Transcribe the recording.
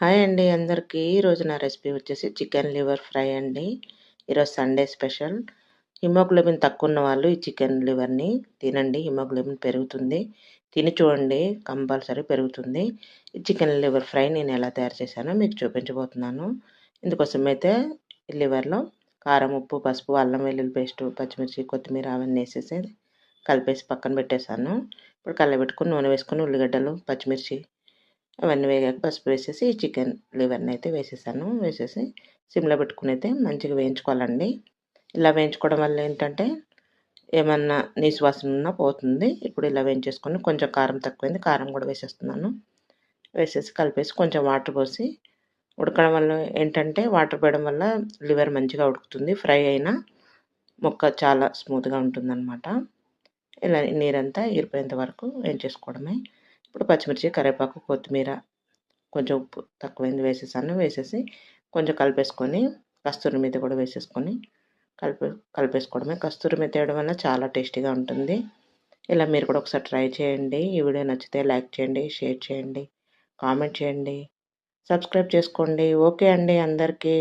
Hi అండి అందరికీ. ఈరోజు నా రెసిపీ వచ్చేసి చికెన్ లివర్ ఫ్రై అండి. ఈరోజు సండే స్పెషల్. హిమోగ్లోబిన్ తక్కువ ఉన్న వాళ్ళు ఈ చికెన్ లివర్ని తినండి. హిమోగ్లోబిన్ పెరుగుతుంది. తిని చూడండి కంపల్సరీ పెరుగుతుంది. ఈ చికెన్ లివర్ ఫ్రై నేను ఎలా తయారు చేశానో మీకు చూపించబోతున్నాను. ఇందుకోసం అయితే లివర్లో కారం ఉప్పు పసుపు అల్లం వెల్లుల్లి పేస్ట్ పచ్చిమిర్చి కొత్తిమీర అవన్నీ వేసేసి కలిపేసి పక్కన పెట్టేశాను. ఇప్పుడు కళ్ళబెట్టుకుని నూనె వేసుకుని ఉల్లిగడ్డలు పచ్చిమిర్చి అవన్నీ వేగాక పసుపు వేసేసి చికెన్ లివర్ని అయితే వేసేసాను. వేసేసి సిమ్లో పెట్టుకుని అయితే మంచిగా వేయించుకోవాలండి. ఇలా వేయించుకోవడం వల్ల ఏంటంటే ఏమన్నా నీసు వాసన ఉన్నా పోతుంది. ఇప్పుడు ఇలా వేయించేసుకొని కొంచెం కారం తక్కువైంది కారం కూడా వేసేస్తున్నాను. వేసేసి కలిపేసి కొంచెం వాటర్ పోసి ఉడకడం వల్ల ఏంటంటే వాటర్ పోయడం వల్ల లివర్ మంచిగా ఉడుకుతుంది. ఫ్రై అయినా ముక్క చాలా స్మూత్గా ఉంటుందన్నమాట. ఇలా నీరంతా ఇరిపోయేంత వరకు వేయించేసుకోవడమే. ఇప్పుడు పచ్చిమిర్చి కరివేపాకు కొత్తిమీర కొంచెం ఉప్పు తక్కువైంది వేసేసాను. వేసేసి కొంచెం కలిపేసుకొని కస్తూరి మీద కూడా వేసేసుకొని కలిపే కలిపేసుకోవడమే. కస్తూరి మీద వేయడం వల్ల చాలా టేస్టీగా ఉంటుంది. ఇలా మీరు కూడా ఒకసారి ట్రై చేయండి. ఈ వీడియో నచ్చితే లైక్ చేయండి షేర్ చేయండి కామెంట్ చేయండి సబ్స్క్రైబ్ చేసుకోండి. ఓకే అండి అందరికీ.